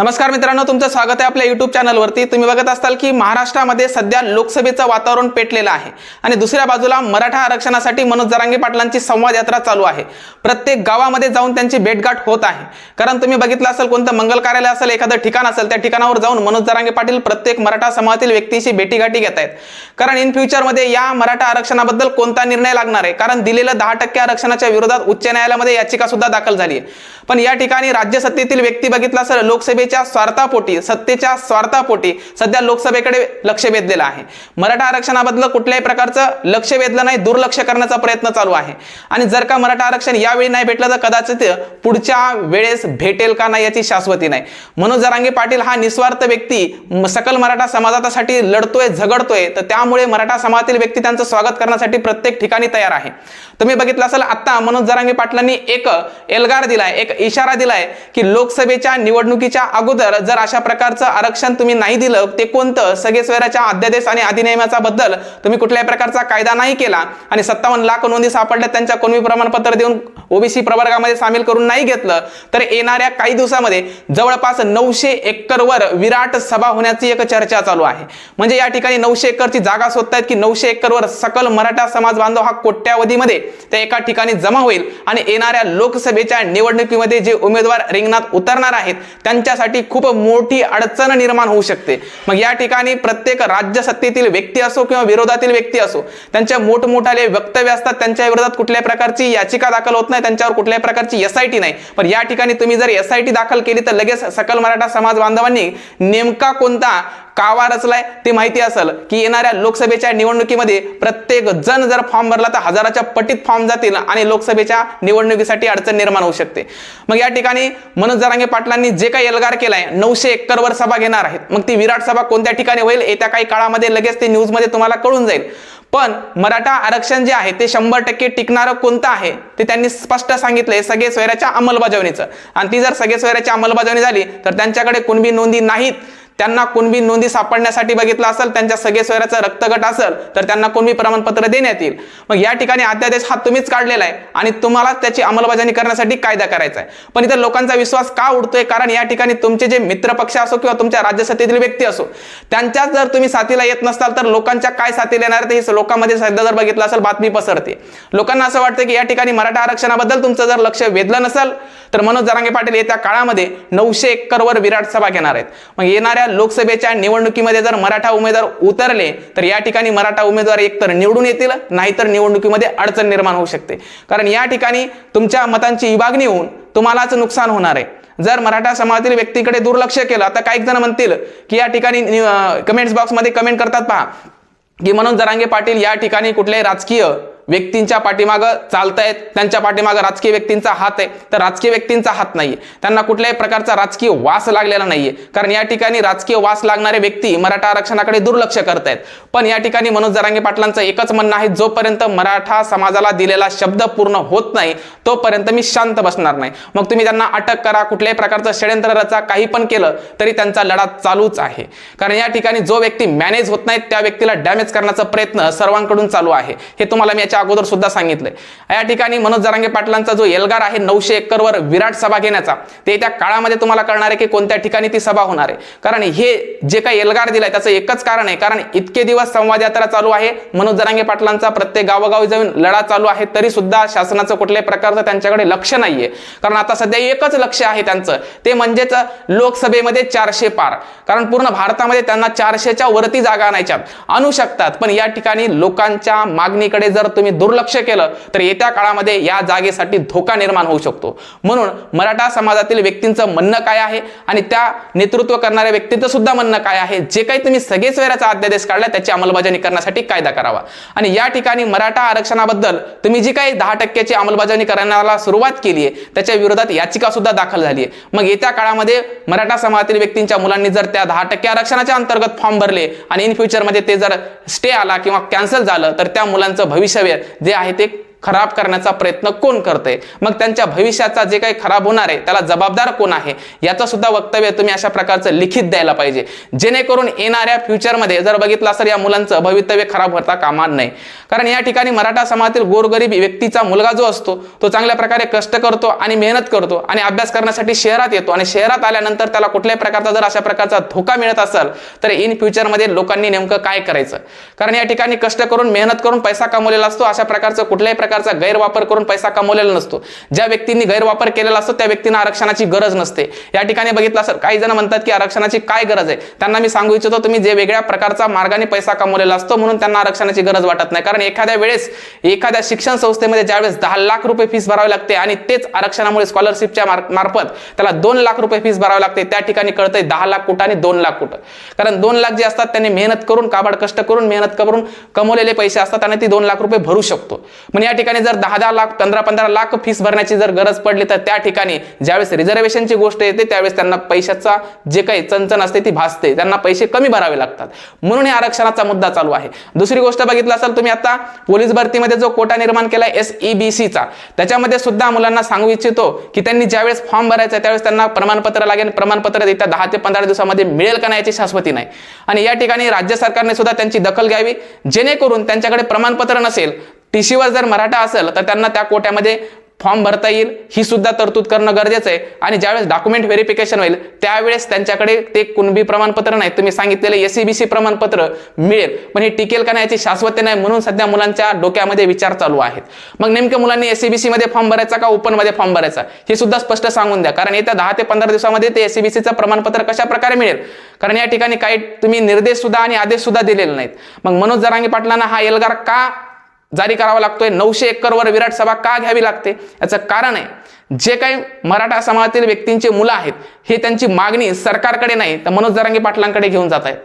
नमस्कार मित्रांनो तुमचं स्वागत आहे आपल्या युट्यूब चॅनलवरती तुम्ही बघत असाल की महाराष्ट्रामध्ये सध्या लोकसभेचं वातावरण पेटलेलं आहे. आणि दुसऱ्या बाजूला मराठा आरक्षणासाठी मनोज जरांगे पाटलांची संवाद यात्रा चालू आहे. प्रत्येक गावामध्ये जाऊन त्यांची भेटगाठ होत आहे. कारण तुम्ही बघितलं असेल कोणतं मंगल कार्यालय असेल एखादं ठिकाण असेल त्या ठिकाणावर जाऊन मनोज जरांगे पाटील प्रत्येक मराठा समाजातील व्यक्तीशी भेटीगाठी घेत आहेत. कारण इन फ्युचरमध्ये या मराठा आरक्षणाबद्दल कोणता निर्णय लागणार आहे? कारण दिलेलं दहा टक्के आरक्षणाच्या विरोधात उच्च न्यायालयामध्ये याचिका सुद्धा दाखल झाली आहे. पण या ठिकाणी राज्यसत्तेतील व्यक्ती बघितला असेल सत्तेच्या स्वार्थापोटी सत्तेच्या स्वार्थापोटी सध्या लोकसभेकडे लक्ष वेधलेलं आहे. मराठा आरक्षणाबद्दल कुठल्याही प्रकारचं लक्ष वेधलं नाही दुर्लक्ष करण्याचा प्रयत्न चालू आहे. आणि जर का मराठा आरक्षण यावेळी नाही भेटलं तर कदाचित पुढच्या वेळेस भेटेल का नाही याची शाश्वती नाही. मनोज जरांगे पाटील हा निस्वार्थ व्यक्ती सकल मराठा समाजासाठी लढतोय झगडतोय तर त्यामुळे मराठा समाजातील व्यक्ती त्यांचं स्वागत करण्यासाठी प्रत्येक ठिकाणी तयार आहे. तुम्ही बघितलं असेल आता मनोज जरांगे पाटलांनी एक एल्गार दिलाय एक इशारा दिलाय की लोकसभेच्या निवडणुकीच्या अगोदर जर अशा प्रकारचं आरक्षण तुम्ही नाही दिलं ते कोणतं? सगळे स्वैराच्या अध्यादेश आणि अधिनियमाचा बद्दल तुम्ही कुठल्याही प्रकारचा कायदा नाही केला आणि सत्तावन्न लाख नोंदी सापडल्या त्यांच्या कोणवी प्रमाणपत्र देऊन ओबीसी प्रवर्गामध्ये सामील करून नाही घेतलं तर येणाऱ्या काही दिवसामध्ये जवळपास नऊशे एकरवर विराट सभा होण्याची एक चर्चा चालू आहे. म्हणजे या ठिकाणी नऊशे एकरची जागा शोधतायत की नऊशे एकरवर सकल मराठा समाज बांधव हा कोट्यावधीमध्ये त्या एका ठिकाणी जमा होईल आणि येणाऱ्या लोकसभेच्या निवडणुकीमध्ये जे उमेदवार रिंगणात उतरणार आहेत त्यांच्या करण्यासाठी खूप मोठी अडचण निर्माण होऊ शकते. मग या ठिकाणी प्रत्येक राज्य सत्तेतील व्यक्ती असो किंवा विरोधातील व्यक्ती असो त्यांच्या मोठमोठाले वक्तव्य असतात त्यांच्या विरोधात कुठल्याही प्रकारची याचिका दाखल होत नाही त्यांच्यावर कुठल्याही प्रकारची एस आय टी नाही. पण या ठिकाणी तुम्ही जर एस आय टी दाखल केली तर लगेच सकल मराठा समाज बांधवांनी नेमका कोणता कावा रचलाय ते माहिती असेल की येणाऱ्या लोकसभेच्या निवडणुकीमध्ये प्रत्येक जण जर फॉर्म भरला तर हजाराच्या पटीत फॉर्म जातील आणि लोकसभेच्या निवडणुकीसाठी अडचण निर्माण होऊ शकते. मग या ठिकाणी मनोज जरांगे पाटलांनी जे काही एल्गार केलाय नऊशे एकरवर सभा घेणार आहेत. मग ती विराट सभा कोणत्या ठिकाणी होईल येत्या काही काळामध्ये लगेच ते न्यूजमध्ये तुम्हाला कळून जाईल. पण मराठा आरक्षण जे आहे ते शंभर टक्के टिकणारं कोणतं आहे ते त्यांनी स्पष्ट सांगितलंय सगळे सोयऱ्याच्या अंमलबजावणीचं. आणि ती जर सगळे सोयऱ्याची अंमलबजावणी झाली तर त्यांच्याकडे कुणबी नोंदी नाहीत. त्यांना कुणबी नोंदी सापडण्यासाठी बघितलं असेल त्यांच्या सगळे सोयऱ्याचा रक्तगट असेल तर त्यांना कुणबी प्रमाणपत्र देण्यात येईल. मग या ठिकाणी अध्यादेश हा तुम्हीच काढलेला आहे आणि तुम्हाला त्याची अंमलबजावणी करण्यासाठी कायदा करायचा आहे. पण इतर लोकांचा विश्वास का उडतोय? कारण या ठिकाणी तुमचे जे मित्रपक्ष असो किंवा तुमच्या राज्यसत्तेतील व्यक्ती असो त्यांच्या जर तुम्ही साथीला येत नसताल तर लोकांच्या काय साथीला येणार ते लोकांमध्ये सध्या जर बघितलं असेल बातमी पसरते. लोकांना असं वाटतं की या ठिकाणी मराठा आरक्षणाबद्दल तुमचं जर लक्ष वेधलं नसेल तर मनोज जरांगे पाटील येत्या काळामध्ये नऊशे एकरवर विराट सभा घेणार आहेत. मग येणाऱ्या लोकसभेच्या निवडणुकीमध्ये जर मराठा उमेदवार उतरले तर या ठिकाणी मराठा उमेदवार एकतर निवडून येतील नाहीतर निवडणुकीमध्ये अडचण निर्माण होऊ शकते. कारण या ठिकाणी तुमच्या मतांची विभागणी होऊन तुम्हालाच नुकसान होणार आहे. जर मराठा समाजातील व्यक्तीकडे दुर्लक्ष केलं आता काही जण म्हणतील की या ठिकाणी कमेंट्स बॉक्समध्ये कमेंट करतात पहा की म्हणून जरांगे पाटील या ठिकाणी कुठले राजकीय व्यक्तींच्या पाठीमागं चालतायत त्यांच्या पाठीमागं राजकीय व्यक्तींचा हात आहे. तर राजकीय व्यक्तींचा हात नाहीये. त्यांना कुठल्याही प्रकारचा राजकीय वास लागलेला नाहीये. कारण या ठिकाणी राजकीय वास लागणारे व्यक्ती मराठा आरक्षणाकडे दुर्लक्ष करतायत. पण या ठिकाणी मनोज जरांगे पाटलांचं एकच म्हणणं आहे जोपर्यंत मराठा समाजाला दिलेला शब्द पूर्ण होत नाही तोपर्यंत मी शांत बसणार नाही. मग तुम्ही त्यांना अटक करा कुठल्याही प्रकारचं षडयंत्र रचा काही पण केलं तरी त्यांचा लढा चालूच आहे. कारण या ठिकाणी जो व्यक्ती मॅनेज होत नाही त्या व्यक्तीला डॅमेज करण्याचा प्रयत्न सर्वांकडून चालू आहे. हे तुम्हाला मी याच्या अगोदर सुद्धा सांगितलंय. या ठिकाणी मनोज जरांगे पाटलांचा जो एल्गार आहे नऊशे एकरवर विराट सभा घेण्याचा ते त्या काळामध्ये तुम्हाला कळणार आहे की कोणत्या ठिकाणी ती सभा होणार आहे. कारण हे जे काही एल्गार दिलाय त्याचं एकच कारण आहे. कारण इतके दिवस संवाद यात्रा चालू आहे मनोज जरांगे पाटलांचा प्रत्येक गावोगावी जाऊन लढा चालू आहे तरी सुद्धा शासनाचं कुठल्याही प्रकारचं त्यांच्याकडे लक्ष नाहीये. कारण आता सध्या एकच लक्ष आहे त्यांचं ते म्हणजेच लोकसभेमध्ये चारशे पार. कारण पूर्ण भारतामध्ये त्यांना चारशेच्या वरती जागा आणायच्या आणू शकतात. पण या ठिकाणी लोकांच्या मागणीकडे जर तुम्ही दुर्लक्ष केलं तर येत्या काळामध्ये या जागेसाठी धोका निर्माण होऊ शकतो. म्हणून मराठा समाजातील व्यक्तींचं म्हणणं काय आहे आणि त्या नेतृत्व करणाऱ्या व्यक्तींचं सुद्धा म्हणणं काय आहे? जे काही तुम्ही सगळेच वेळाचा अध्यादेश काढला त्याची अंमलबजावणी करण्यासाठी कायदा करावा. आणि या ठिकाणी मराठा आरक्षणाबद्दल तुम्ही जी काही दहा टक्क्याची अंमलबजावणी करण्याला सुरुवात केली आहे त्याच्या विरोधात याचिका सुद्धा दाखल झाली आहे. मग येत्या काळामध्ये मराठा समाजातील व्यक्तींच्या मुलांनी जर त्या दहा टक्के आरक्षणाच्या अंतर्गत फॉर्म भरले आणि इन फ्युचरमध्ये ते जर स्टे आला किंवा कॅन्सल झालं तर त्या मुलांचं भविष्य जे आहे ते खराब करण्याचा प्रयत्न कोण करते मग त्यांच्या भविष्याचा जे काही खराब होणार आहे त्याला जबाबदार कोण आहे? याचं सुद्धा वक्तव्य तुम्ही अशा प्रकारचं लिखित द्यायला पाहिजे. जेणेकरून येणाऱ्या फ्युचरमध्ये जर बघितलं असेल या मुलांचं भवितव्य खराब होता कामा नाही कारण या ठिकाणी मराठा समाजातील गोरगरीब व्यक्तीचा मुलगा जो असतो तो चांगल्या प्रकारे कष्ट करतो आणि मेहनत करतो आणि अभ्यास करण्यासाठी शहरात येतो आणि शहरात आल्यानंतर त्याला कुठल्याही प्रकारचा जर अशा प्रकारचा धोका मिळत असेल तर इन फ्युचरमध्ये लोकांनी नेमकं काय करायचं? कारण या ठिकाणी कष्ट करून मेहनत करून पैसा कमवलेला असतो अशा प्रकारचं कुठल्याही प्रकारचा गैरवापर करून पैसा कमवलेला नसतो. ज्या व्यक्तींनी गैरवापर केलेला असतो त्या व्यक्तींना आरक्षणाची गरज नसते. या ठिकाणी बघितलं सर काही जण म्हणतात की आरक्षणाची काय गरज आहे? त्यांना मी सांगू इच्छितो तुम्ही जे वेगळ्या प्रकारचा मार्गाने पैसा कमवलेला असतो म्हणून त्यांना आरक्षणाची गरज वाटत नाही. कारण एखाद्या वेळेस एखाद्या शिक्षण संस्थेमध्ये ज्यावेळेस दहा लाख रुपये फीस भरावी लागते आणि तेच आरक्षणामुळे स्कॉलरशिपच्या मार्फत त्याला दोन लाख रुपये फीस भरावी लागते त्या ठिकाणी कळतंय दहा लाख कुठं आणि दोन लाख कुठं. कारण दोन लाख जे असतात त्यांनी मेहनत करून काबाड कष्ट करून मेहनत करून कमवलेले पैसे असतात आणि ती दोन लाख रुपये भरू शकतो. म्हणजे या ठिकाणी जर दहा दहा लाख पंधरा पंधरा लाख फीस भरण्याची जर गरज पडली तर त्या ठिकाणी ज्यावेळेस रिझर्वेशनची गोष्ट येते त्यावेळेस त्यांना पैशाचा जे काही चणचण असते ती भासते. त्यांना पैसे कमी भरावे लागतात. म्हणून हे आरक्षणाचा मुद्दा चालू आहे. दुसरी गोष्ट बघितलं असाल तुम्ही आता पोलीस भरतीमध्ये जो कोटा निर्माण केला एस ई त्याच्यामध्ये सुद्धा मुलांना सांगू इच्छितो की त्यांनी ज्यावेळेस फॉर्म भरायचा त्यावेळेस त्यांना प्रमाणपत्र लागेल. प्रमाणपत्र येत्या दहा ते पंधरा दिवसामध्ये मिळेल का नाही याची शाश्वती नाही. आणि या ठिकाणी राज्य सरकारने सुद्धा त्यांची दखल घ्यावी. जेणेकरून त्यांच्याकडे प्रमाणपत्र नसेल टीसीवर जर मराठा असेल तर त्यांना त्या कोट्यामध्ये फॉर्म भरता येईल. ही सुद्धा तरतूद करणं गरजेचं आहे. आणि ज्यावेळेस डॉक्युमेंट व्हेरिफिकेशन होईल त्यावेळेस त्यांच्याकडे ते कुणबी प्रमाणपत्र नाही. तुम्ही सांगितलेलं एसीबीसी प्रमाणपत्र मिळेल. पण हे टिकेल का नाही याची शाश्वती नाही म्हणून सध्या मुलांच्या डोक्यामध्ये विचार चालू आहेत. मग नेमक्या मुलांनी एसीबीसी मध्ये फॉर्म भरायचा का ओपनमध्ये फॉर्म भरायचा? हे सुद्धा स्पष्ट सांगून द्या. कारण येत्या दहा ते पंधरा दिवसामध्ये ते एसीबीसीचं प्रमाणपत्र कशा प्रकारे मिळेल? कारण या ठिकाणी काही तुम्ही निर्देश सुद्धा आणि आदेश सुद्धा दिलेले नाहीत. मग मनोज जरांगी पाटलांना हा एल्गार का जारी करावा लागतोय. नऊशे एकरवर विराट सभा का घ्यावी लागते? याचं कारण आहे जे काही मराठा समाजातील व्यक्तींचे मुलं आहेत हे त्यांची मागणी सरकारकडे नाही तर मनोज जरांगी पाटलांकडे घेऊन जात आहेत.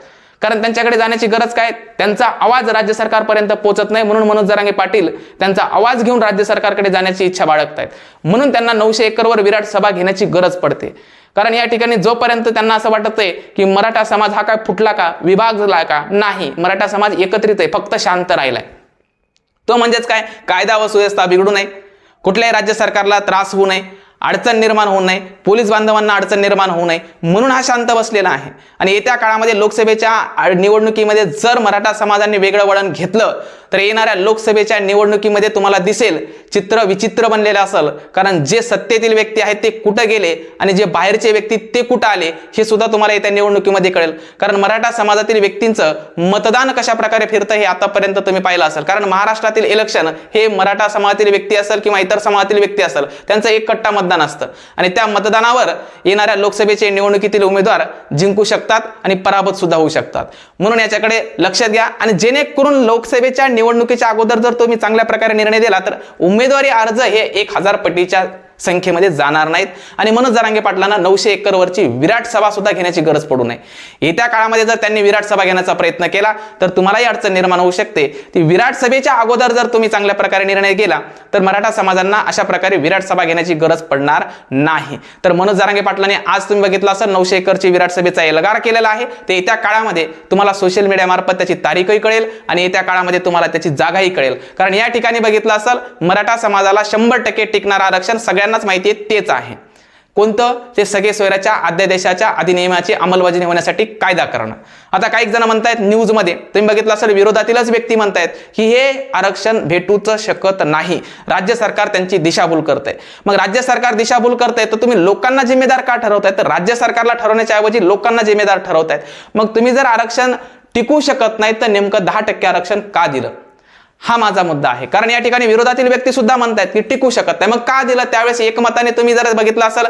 कारण त्यांच्याकडे जाण्याची गरज काय? त्यांचा आवाज राज्य सरकारपर्यंत पोहोचत नाही म्हणून मनोज जरांगे पाटील त्यांचा आवाज घेऊन राज्य सरकारकडे जाण्याची इच्छा बाळगत आहेत. म्हणून त्यांना नऊशे एकरवर विराट सभा घेण्याची गरज पडते. कारण या ठिकाणी जोपर्यंत त्यांना असं वाटत आहे की मराठा समाज हा काय फुटला का विभागला का नाही. मराठा समाज एकत्रित आहे फक्त शांत राहिलाय. तो म्हणजेच काय? कायदा व सुव्यवस्था बिघडू नये. कुठल्याही राज्य सरकारला त्रास होऊ नये. अडचण निर्माण होऊ नये. पोलीस बांधवांना अडचण निर्माण होऊ नये. म्हणून हा शांत बसलेला आहे. आणि येत्या काळामध्ये लोकसभेच्या निवडणुकीमध्ये जर मराठा समाजाने वेगळं वळण घेतलं तर येणाऱ्या लोकसभेच्या निवडणुकीमध्ये तुम्हाला दिसेल चित्र विचित्र बनलेलं असेल. कारण जे सत्तेतील व्यक्ती आहेत ते कुठं गेले आणि जे बाहेरचे व्यक्ती ते कुठं आले हे सुद्धा तुम्हाला येत्या निवडणुकीमध्ये कळेल. कारण मराठा समाजातील व्यक्तींचं मतदान कशा प्रकारे फिरतं हे आतापर्यंत तुम्ही पाहिलं असेल. कारण महाराष्ट्रातील इलेक्शन हे मराठा समाजातील व्यक्ती असेल किंवा इतर समाजातील व्यक्ती असेल त्यांचं एक कट्टा मतदान असतं. आणि त्या मतदानावर येणाऱ्या लोकसभेचे निवडणुकीतील उमेदवार जिंकू शकतात आणि पराभूत सुद्धा होऊ शकतात. म्हणून याच्याकडे लक्ष द्या आणि जेणेकरून लोकसभेच्या निवडणुकीच्या अगोदर जर तुम्ही चांगल्या प्रकारे निर्णय दिला तर उमेदवारी अर्ज हे एक हजार पटीच्या संख्येमध्ये जाणार नाहीत. आणि मनोज जरांगे पाटलांना नऊशे एकरवरची विराट सभा सुद्धा घेण्याची गरज पडू नये. येत्या काळामध्ये जर त्यांनी विराट सभा घेण्याचा प्रयत्न केला तर तुम्हालाही अडचण निर्माण होऊ शकते. ती विराट सभेच्या अगोदर जर तुम्ही चांगल्या प्रकारे निर्णय केला तर मराठा समाजांना अशा प्रकारे विराट सभा घेण्याची गरज पडणार नाही. तर मनोज जरांगे पाटलांनी आज तुम्ही बघितलं असेल नऊशे एकरची विराट सभेचा एल्गार केलेला आहे. ते येत्या काळामध्ये तुम्हाला सोशल मीडिया मार्फत त्याची तारीखही कळेल आणि येत्या काळामध्ये तुम्हाला त्याची जागाही कळेल. कारण या ठिकाणी बघितलं असेल मराठा समाजाला शंभर टक्के टिकणारं आरक्षण सगळ्यांनाच माहिती आहे तेच आहे. कोणतं? ते सगळे सोयऱ्याच्या अध्यादेशाच्या अधिनियमाची अंमलबजावणी होण्यासाठी कायदा करणं आता काही जण म्हणतायत न्यूजमध्ये. तुम्ही बघितलं असेल विरोधातीलच व्यक्ती म्हणतायत की हे आरक्षण भेटूच शकत नाही. राज्य सरकार त्यांची दिशाभूल करते मग राज्य सरकार दिशाभूल करते तर तुम्ही लोकांना जिम्मेदार का ठरवतायत? तर राज्य सरकारला ठरवण्याच्या ऐवजी लोकांना जिम्मेदार ठरवतायत. मग तुम्ही जर आरक्षण टिकू शकत नाही तर नेमकं दहा टक्के आरक्षण का दिलं? हा माझा मुद्दा आहे. कारण या ठिकाणी विरोधातील व्यक्ती सुद्धा म्हणतायत की टिकू शकत नाही. मग का दिलं? त्यावेळेस एकमताने तुम्ही जर बघितलं असेल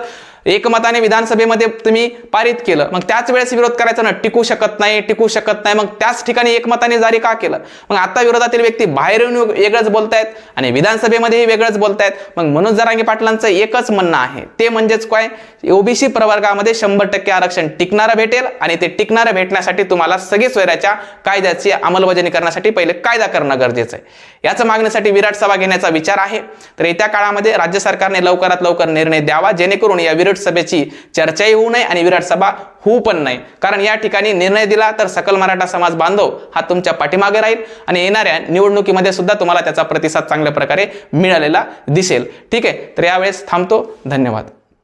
एकमताने विधानसभेमध्ये तुम्ही पारित केलं. मग त्याच वेळेस विरोध करायचा ना टिकू शकत नाही टिकू शकत नाही. मग त्याच ठिकाणी एकमताने जारी का केलं? मग आता विरोधातील व्यक्ती बाहेर येऊन वेगळंच बोलतायत आणि विधानसभेमध्येही वेगळंच बोलतायत. मग मनोज जरांगे पाटलांचं एकच म्हणणं आहे. ते म्हणजेच काय? ओबीसी प्रवर्गामध्ये शंभर टक्के आरक्षण टिकणारं भेटेल आणि ते टिकणारं भेटण्यासाठी तुम्हाला सगळे सोयऱ्याच्या कायद्याची अंमलबजावणी करण्यासाठी पहिले कायदा करणं गरजेचं आहे. याचं मागण्यासाठी विराट सभा घेण्याचा विचार आहे. तर येत्या काळामध्ये राज्य सरकारने लवकरात लवकर निर्णय द्यावा जेणेकरून या विरोध विराट सभेची चर्चाही होऊ नये आणि विराट सभा होऊ पण नाही कारण या ठिकाणी निर्णय दिला तर सकल मराठा समाज बांधव हा तुमच्या पाठीमागे राहील आणि येणाऱ्या निवडणुकीमध्ये सुद्धा तुम्हाला त्याचा प्रतिसाद चांगल्या प्रकारे मिळालेला दिसेल. ठीक आहे तर यावेळेस थांबतो. धन्यवाद.